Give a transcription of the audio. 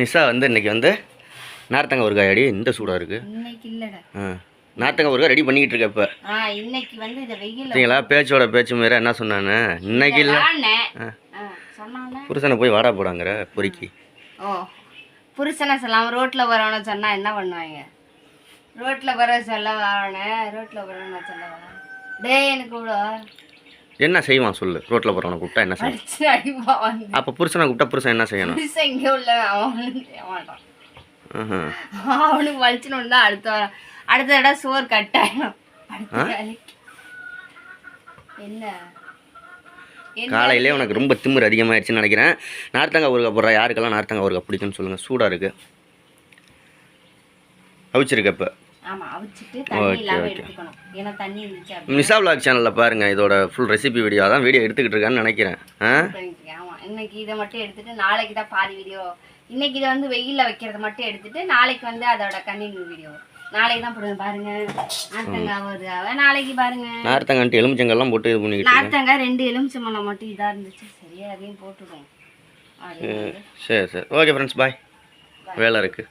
நிஷா வந்து இன்னைக்கு வந்து நார்த்தங்க ஒரு காயடி இந்த சூடாக இருக்குது இன்னைக்கு இல்லடா. ஆ நார்த்தங்க ஒரு ரெடி பண்ணிக்கிட்டு இருக்க இப்போ. ஆ இன்னைக்கு வந்து இந்த வெயில சரிங்களா பேச்சோட பேச்சு மாரி என்ன சொன்னானே இன்னைக்கு இல்லை. சொன்னானே. புருஷனை போய் வாடா போடாங்கிற பொறுக்கி. ஓ புருஷனை சொல்லாம ரோட்ல வரவன சொன்னா என்ன பண்ணுவாங்க? ரோட்ல வர சொல்ல வரவன ரோட்ல வரவன சொல்ல வர டேய் எனக்கு கூட என்ன செய்வான் சொல்லு? ரோட்டில் போகிறவனை கூப்பிட்டா என்ன செய்வான்? அப்போ புருஷனை கூப்பிட்டா புருஷன் என்ன செய்யணும்? புருஷன் இங்கே உள்ள. அவனுக்கு வலிச்சுன்னு தான் அடுத்த வாரம் அடுத்த தடவை சோறு கட்டாயம். என்ன? காலையிலே உனக்கு ரொம்ப திமிரு அதிகமாகிடுச்சுன்னு நினைக்கிறேன். நார்த்தங்காய் ஊறுகாய் போடுறா யாருக்கெல்லாம் நார்த்தங்காய் ஊறுகாய் பிடிக்குன்னு சொல்லுங்கள் சூடாக இருக்குது அவிச்சிருக்க நிஷா vlog சேனலில் பாருங்கள் இதோட ஃபுல் ரெசிபி வீடியோ அதான் வீடியோ எடுத்துக்கிட்டு இருக்கான்னு நினைக்கிறேன். இன்னைக்கு இதை மட்டும் எடுத்துட்டு நாளைக்கு தான் பாதி வீடியோ இன்னைக்கு இதை வந்து வெயில்ல வைக்கிறத மட்டும் எடுத்துட்டு நாளைக்கு வந்து அதோட கண்டினியூ வீடியோ நாளைக்கு தான் போடுவேன் பாருங்க. நார்த்தங்காய் அவ நாளைக்கு பாருங்க. நார்த்தங்கான்ட்டு எலுமிச்சங்கெல்லாம் போட்டு இது பண்ணிக்கிட்டு. நார்த்தங்காய் ரெண்டு எலுமிச்சம்பழம் மட்டும் இதா இருந்துச்சு. சரியா அதையும் போட்டுடுவோம் அது சரி சரி. ஓகே ஃப்ரெண்ட்ஸ் பாய் வேலை இருக்குது